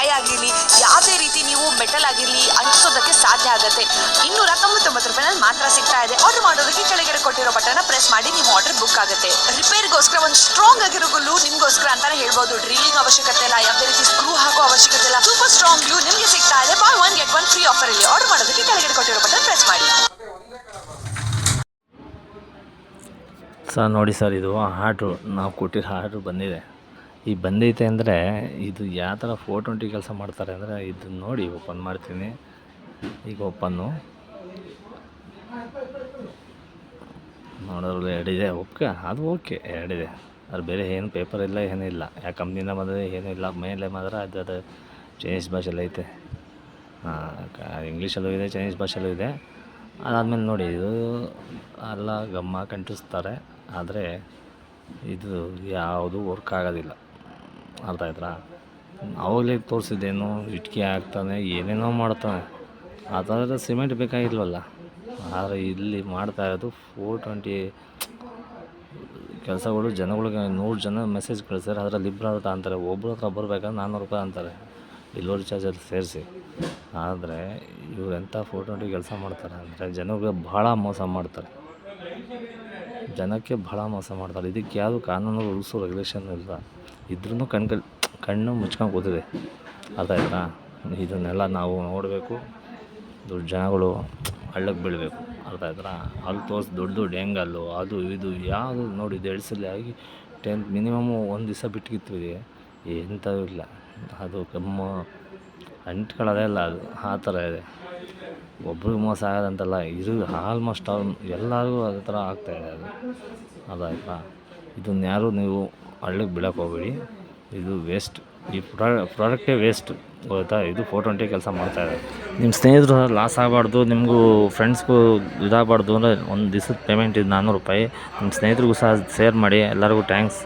Dye ಆಗಿರಲಿ, ಯಾವುದೇ ರೀತಿ ನೀವು ಮೆಟಲ್ ಆಗಿರಲಿ, ಅಂಟಿಸೋದಕ್ಕೆ ಸಾಧ್ಯ ಆಗುತ್ತೆ. ಇನ್ನೂರ ತೊಂಬತ್ತೊಂಬತ್ತು ರೂಪಾಯಿನಲ್ಲಿ ಮಾತ್ರ ಸಿಗ್ತಾ ಇದೆ. ಆರ್ಡರ್ ಮಾಡೋದಕ್ಕೆ ಕೆಳಗಡೆ ಕೊಟ್ಟಿರೋ ಬಟನ್ ಪ್ರೆಸ್ ಮಾಡಿ, ನಿಮ್ಮ ಆರ್ಡರ್ ಬುಕ್ ಆಗುತ್ತೆ. ರಿಪೇರ್ಗೋಸ್ಕರ ಒಂದು ಸ್ಟ್ರಾಂಗ್ ಆಗಿರೋ ಗುಲ್ಲು ನಿಮ್ಗೋಸ್ಕರ ಅಂತಾನೆ ಹೇಳ್ಬೋದು. ಡ್ರಿಲ್ಲಿಂಗ್ ಅವಶ್ಯಕತೆ ಇಲ್ಲ, ಯಾವುದೇ ರೀತಿ ಸ್ಕ್ರೂ ಹಾಕೋ ಅವಶ್ಯಕತೆ ಇಲ್ಲ. ಸೂಪರ್ ಸ್ಟ್ರಾಂಗ್ ಗ್ಲೂ ನಿಮಗೆ ಸಿಗ್ತಾ ಇದೆ. Buy one get one free offer ಇಲ್ಲಿ. ಆರ್ಡರ್ ಮಾಡೋದಕ್ಕೆ ಕೆಳಗಡೆ ಕೊಟ್ಟಿರೋ ಬಟನ್ ಪ್ರೆಸ್ ಮಾಡಿ. ಸರ್, ನೋಡಿ ಸರ್, ಇದು ಆರ್ಡ್ರು ನಾವು ಕೊಟ್ಟಿರೋ ಆರ್ಡ್ರು ಬಂದಿದೆ. ಈ ಬಂದೈತೆ ಅಂದರೆ ಇದು ಯಾವ ಥರ ಫೋರ್ ಟ್ವೆಂಟಿ ಕೆಲಸ ಮಾಡ್ತಾರೆ ಅಂದರೆ ಇದು ನೋಡಿ ಓಪನ್ ಮಾಡ್ತೀನಿ. ಈಗ ಓಪನ್ನು. ನೋಡೋದ್ರಲ್ಲಿ ಎರಡಿದೆ ಓಕೆ, ಅದು ಓಕೆ. ಎರಡಿದೆ ಅದು ಬೇರೆ ಏನು ಪೇಪರ್ ಇಲ್ಲ ಏನಿಲ್ಲ ಯಾವ ಕಂಪ್ನಿನ ಬಂದರೆ ಏನೂ ಇಲ್ಲ. ಮೇಲೆ ಮಾತ್ರ ಅದು ಅದು ಚೈನೀಸ್ ಭಾಷೆಯಲ್ಲಿ ಐತೆ. ಹಾಂ ಇಂಗ್ಲೀಷಲ್ಲೂ ಇದೆ ಚೈನೀಸ್ ಭಾಷೆಯಲ್ಲೂ ಇದೆ. ಅದಾದಮೇಲೆ ನೋಡಿ, ಇದು ಎಲ್ಲ ಗಮ್ಮ ಕಂಟಿಸ್ತಾರೆ ಆದರೆ ಇದು ಯಾವುದು ವರ್ಕ್ ಆಗೋದಿಲ್ಲ. ಅರ್ಥ ಆಯ್ತಾ ಅವಾಗಲೇ ತೋರಿಸಿದ್ದೇನು, ಇಟ್ಕೆ ಹಾಕ್ತಾನೆ, ಏನೇನೋ ಮಾಡ್ತಾನೆ. ಆ ಥರದ ಸಿಮೆಂಟ್ ಬೇಕಾಗಿಲ್ವಲ್ಲ? ಆದರೆ ಇಲ್ಲಿ ಮಾಡ್ತಾ ಇರೋದು ಫೋರ್ ಟ್ವೆಂಟಿ ಕೆಲಸಗಳು, ಜನಗಳಿಗೆ ನೂರು ಜನ ಮೆಸೇಜ್ ಕಳಿಸ್ತಾರೆ, ಅದರಲ್ಲಿ ಇಬ್ಬರು ಅಂತಾರೆ ಒಬ್ಬರ ಹತ್ರ ಬರ್ಬೇಕಾದ್ರೆ ನಾನ್ನೂರು ರೂಪಾಯಿ ಅಂತಾರೆ ಡೆಲಿವರಿ ಚಾರ್ಜಲ್ಲಿ ಸೇರಿಸಿ. ಆದರೆ ಇವರೆಂಥ ಫೋರ್ ಟ್ವೆಂಟಿ ಕೆಲಸ ಮಾಡ್ತಾರೆ ಅಂದರೆ, ಜನಗಳಿಗೆ ಭಾಳ ಮೋಸ ಮಾಡ್ತಾರೆ. ಜನಕ್ಕೆ ಭಾಳ ಮೋಸ ಮಾಡ್ತಾರೆ. ಇದಕ್ಕೆ ಯಾವುದು ಕಾನೂನು ರೂಲ್ಸು ರೆಗ್ಯುಲೇಷನ್ ಇಲ್ಲ. ಇದ್ರೂ ಕಣ್ಗಳು, ಕಣ್ಣು ಮುಚ್ಕೊಂಡು ಕೂತಿದೆ. ಅರ್ಥ ಆಯ್ತಾ? ಇದನ್ನೆಲ್ಲ ನಾವು ನೋಡಬೇಕು. ದೊಡ್ಡ ಜನಗಳು ಹಳ್ಳಕ್ಕೆ ಬೀಳಬೇಕು. ಅರ್ಥ ಆಯ್ತಾ? ಅಲ್ಲಿ ತೋರಿಸಿ ದೊಡ್ಡ ದೊಡ್ಡ ಹೆಂಗಲ್ಲು ಅದು ಇದು, ಯಾವುದು ನೋಡಿ ಎಳ್ಸಲ್ಲಿ ಆಗಿ ಟೆನ್ ಮಿನಿಮಮ್ ಒಂದು ದಿವಸ ಬಿಟ್ಟಿತ್ತು ಇದೆ ಎಂಥವೂ ಇಲ್ಲ. ಅದು ಕೆಮ್ಮು ಅಂಟ್ಕೊಳ್ಳೋದೇ ಇಲ್ಲ ಅದು. ಆ ಥರ ಇದೆ. ಒಬ್ರಿಗೆ ಮೋಸ ಆಗೋದಂತಲ್ಲ ಇದು ಆಲ್ಮೋಸ್ಟ್ ಆಲ್ ಎಲ್ಲರಿಗೂ ಅದೇ ಥರ ಆಗ್ತಾಯಿದೆ ಅದು. ಅದಾಯ್ತಾ? ಇದನ್ನ ಯಾರು ನೀವು ಹಳ್ಳಿಗೆ ಬೀಳಕ್ಕೆ ಹೋಗ್ಬೇಡಿ. ಇದು ವೇಸ್ಟ್ ಈ ಪ್ರಾ ಪ್ರಾಡಕ್ಟೇ ವೇಸ್ಟ್ ಗೊತ್ತಾ? ಇದು ಫೋರ್ ಟ್ವೆಂಟಿ ಕೆಲಸ ಮಾಡ್ತಾಯಿದೆ ನಿಮ್ಮ ಸ್ನೇಹಿತರು ಲಾಸ್ ಆಗಬಾರ್ದು, ನಿಮಗೂ ಫ್ರೆಂಡ್ಸ್ಗೂ ಇದಾಗಬಾರ್ದು ಅಂದರೆ ಒಂದು ದಿವಸದ ಪೇಮೆಂಟ್ ಇದು ನಾನ್ನೂರು ರೂಪಾಯಿ. ನಿಮ್ಮ ಸ್ನೇಹಿತರಿಗೂ ಸಹ ಶೇರ್ ಮಾಡಿ, ಎಲ್ಲರಿಗೂ ಟ್ಯಾಂಕ್ಸ್